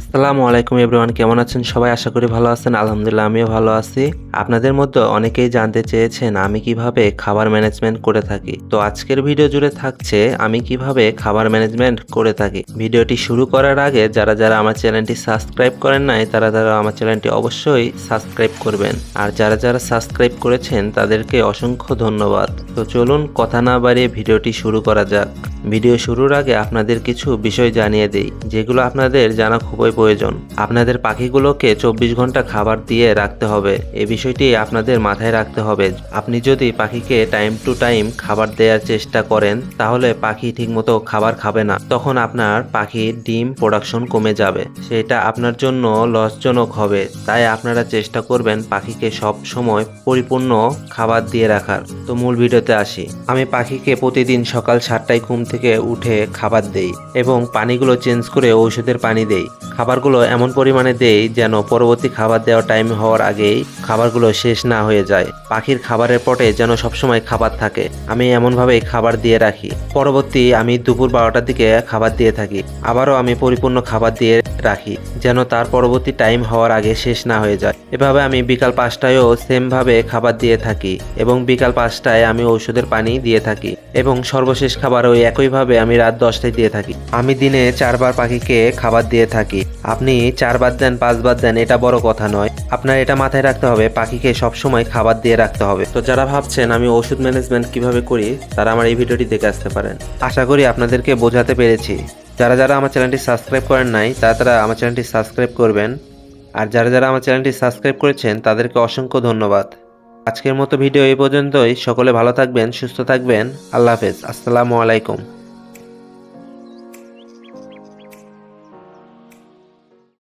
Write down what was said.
আসসালামু আলাইকুম এভরিওয়ান, কেমন আছেন? সবাই আশা করি ভালো আছেন। আলহামদুলিল্লাহ, আমিও ভালো আছি। আপনাদের মধ্যে অনেকেই জানতে চেয়েছেন আমি কীভাবে খাবার ম্যানেজমেন্ট করে থাকি। তো আজকের ভিডিও জুড়ে থাকছে, আমি কীভাবে খাবার ম্যানেজমেন্ট করে থাকি। ভিডিওটি শুরু করার আগে, যারা যারা আমার চ্যানেলটি সাবস্ক্রাইব করেন নাই, তারা তারা আমার চ্যানেলটি অবশ্যই সাবস্ক্রাইব করবেন। আর যারা যারা সাবস্ক্রাইব করেছেন, তাদেরকে অসংখ্য ধন্যবাদ। তো চলুন, কথা না বাড়িয়ে ভিডিওটি শুরু করা যাক। ভিডিও শুরুর আগে আপনাদের কিছু বিষয় জানিয়ে দেই, যেগুলো আপনাদের জানা খুবই প্রয়োজন। আপনাদের পাখিগুলোকে চব্বিশ ঘণ্টা খাবার দিয়ে রাখতে হবে। এ বিষয়টি আপনাদের মাথায় রাখতে হবে। আপনি যদি পাখিকে টাইম টু টাইম খাবার দেওয়ার চেষ্টা করেন, তাহলে পাখি ঠিকমতো খাবার খাবে না। তখন আপনার পাখির ডিম প্রোডাকশন কমে যাবে। সেটা আপনার জন্য লসজনক হবে। তাই আপনারা চেষ্টা করবেন পাখিকে সব সময় পরিপূর্ণ খাবার দিয়ে রাখার। তো মূল ভিডিওতে আসি। আমি পাখিকে প্রতিদিন সকাল সাতটায় ঘুম থেকে উঠে খাবার দেই এবং পানিগুলো চেঞ্জ করে ঔষধের পানি দেই। খাবারগুলো এমন পরিমাণে দেই যেন পরবর্তী খাবার দেওয়ার টাইম হওয়ার আগেই খাবারগুলো শেষ না হয়ে যায়। পাখির খাবারের পটে যেন সবসময় খাবার থাকে। আমি এমনভাবেই খাবার দিয়ে রাখি। পরবর্তী আমি দুপুর বারোটার দিকে খাবার দিয়ে থাকি। আবারও আমি পরিপূর্ণ খাবার দিয়ে রাখি, যেন তার পরবর্তী টাইম হওয়ার আগে শেষ না হয়ে যায়। এভাবে আমি বিকাল পাঁচটায়ও সেমভাবে খাবার দিয়ে থাকি এবং বিকাল পাঁচটায় আমি ওষুধের পানি দিয়ে থাকি এবং সর্বশেষ খাবার ওই একইভাবে আমি রাত দশটায় দিয়ে থাকি। আমি দিনে চারবার পাখিকে খাবার দিয়ে থাকি। আপনি চারবার দেন পাঁচবার দেন, এটা বড় কথা নয়। আপনার এটা মাথায় রাখতে হবে, পাখিকে সবসময় খাবার দিয়ে রাখতে হবে। তো যারা ভাবছেন আমি ওষুধ ম্যানেজমেন্ট কীভাবে করি, তারা আমার এই ভিডিওটি দেখে আসতে পারেন। আশা করি আপনাদেরকে বোঝাতে পেরেছি। যারা যারা আমার চ্যানেলটি সাবস্ক্রাইব করেন নাই, তারা তারা আমার চ্যানেলটি সাবস্ক্রাইব করবেন। আর যারা যারা আমার চ্যানেলটি সাবস্ক্রাইব করেছেন, তাদেরকে অসংখ্য ধন্যবাদ। আজকের মতো ভিডিও এই পর্যন্তই। সকলে ভালো থাকবেন, সুস্থ থাকবেন। আল্লাহ হাফেজ। আসসালামু আলাইকুম।